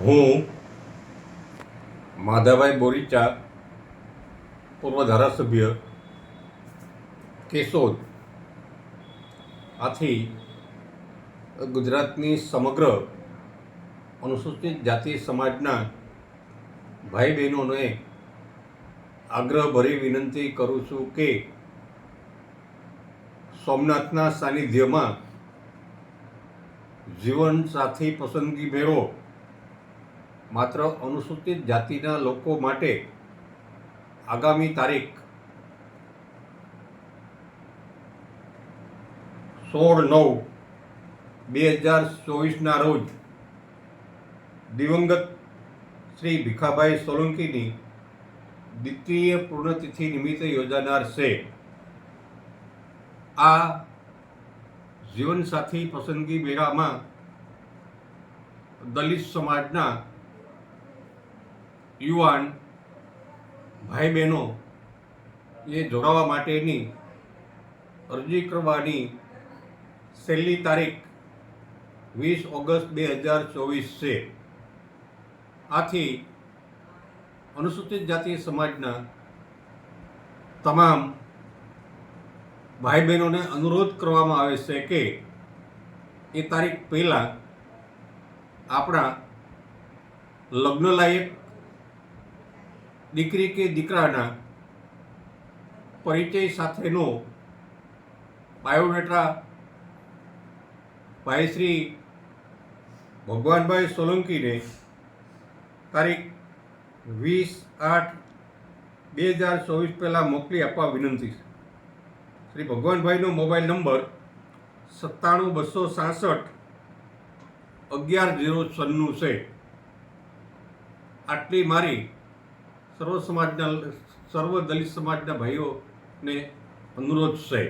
હું માધાભાઈ બોરીચા, પૂર્વ ધારાસભ્ય, કેશોદ. આથી ગુજરાતની સમગ્ર અનુસૂચિત જાતિ સમાજના ભાઈ બહેનોને આગ્રહભરી વિનંતી કરું છું કે સોમનાથના સાનિધ્યમાં જીવનસાથી પસંદગી મેળવો. માત્ર અનુસૂચિત જાતિના લોકો માટે આગામી તારીખ સોળ નવ બે હજાર ચોવીસના રોજ દિવંગત શ્રી ભીખાભાઈ સોલંકીની દ્વિતીય પૂર્ણતિથિ નિમિત્તે યોજાનાર છે. આ જીવનસાથી પસંદગી મેળામાં દલિત સમાજના યુવાન ભાઈ બહેનો એ જોડાવા માટેની અરજી કરવાની છેલ્લી તારીખ વીસ ઓગસ્ટ બે હજાર ચોવીસ છે. આથી અનુસૂચિત જાતિ સમાજના તમામ ભાઈ બહેનોને અનુરોધ કરવામાં આવે છે કે એ તારીખ પહેલાં આપણા લગ્નલાયક દીકરી કે દીકરાના પરિચય સાથેનો બાયોડેટા ભાઈ શ્રી ભગવાનભાઈ સોલંકીને તારીખ વીસ આઠ બે હજાર ચોવીસ પહેલાં મોકલી આપવા વિનંતી છે. શ્રી ભગવાનભાઈનો મોબાઈલ નંબર સત્તાણું બસો સાસઠ અગિયાર ઝીરો છન્નું છે. આટલી મારી સર્વ સમાજના સર્વ દલિત સમાજના ભાઈઓને અનુરોધ છે.